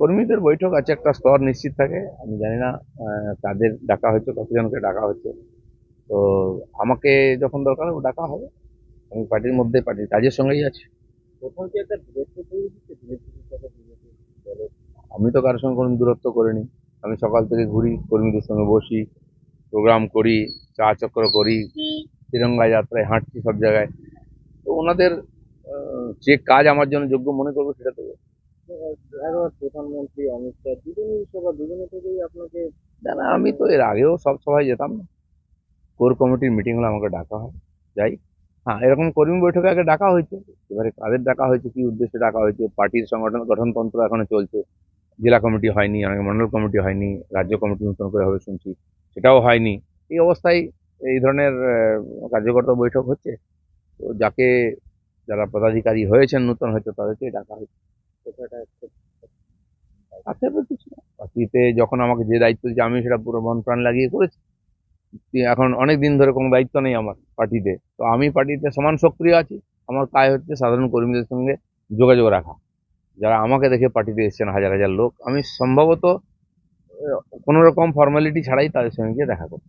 কর্মীদের বৈঠক আছে একটা স্তর নিশ্চিত থাকে। আমি জানি না কাদের ডাকা হয়েছে কতজনকে ডাকা হচ্ছে তো আমাকে যখন দরকার হবে ডাকা হবে। আমি পার্টির মধ্যে পার্টির কাজের সঙ্গেই আছি। আমি তো কারোর সঙ্গে কোনো দূরত্ব করিনি। আমি সকাল থেকে ঘুরি কর্মীদের সঙ্গে বসি প্রোগ্রাম করি চা চক্র করি তিরঙ্গা যাত্রায় হাঁটছি সব জায়গায়। তো ওনাদের যে কাজ আমার জন্য যোগ্য মনে করব সেটা দেবো প্রধানমন্ত্রী অমিত আপনাকে আমি তো এর আগেও সব সভায় যেতাম না। কোর কমিটির মিটিং হলে আমাকে ডাকা হয়। যাই। হ্যাঁ এরকম কর্মী বৈঠকে আগে ডাকা হয়েছে। এবারে কাদের ডাকা হয়েছে, কি উদ্দেশ্যে ডাকা হয়েছে, পার্টির সংগঠন, গঠনতন্ত্র এখনও চলছে। জেলা কমিটি হয়নি, অনেক মন্ডল কমিটি হয়নি, রাজ্য কমিটি নতুন করে হবে শুনছি, সেটাও হয়নি। এই অবস্থায় এই ধরনের কার্যকর্তা বৈঠক হচ্ছে। তো যাকে যারা পদাধিকারী হয়েছেন নতুন, হয়তো তাদেরকে ডাকা হয়েছে। পার্টিতে যখন আমাকে যে দায়িত্ব দিচ্ছে আমি সেটা পুরো মন প্রাণ লাগিয়ে করেছি। এখন অনেক দিন ধরে কোনো দায়িত্ব নেই আমার পার্টিতে। তো আমি পার্টিতে সমান সক্রিয় আছি। আমার কাজ হচ্ছে সাধারণ কর্মীদের সঙ্গে যোগাযোগ রাখা। যারা আমাকে দেখে পার্টিতে এসেছেন হাজার হাজার লোক আমি সম্ভবত আহ, কোনো রকম ফর্মালিটি ছাড়াই তাদের সঙ্গে দেখা করি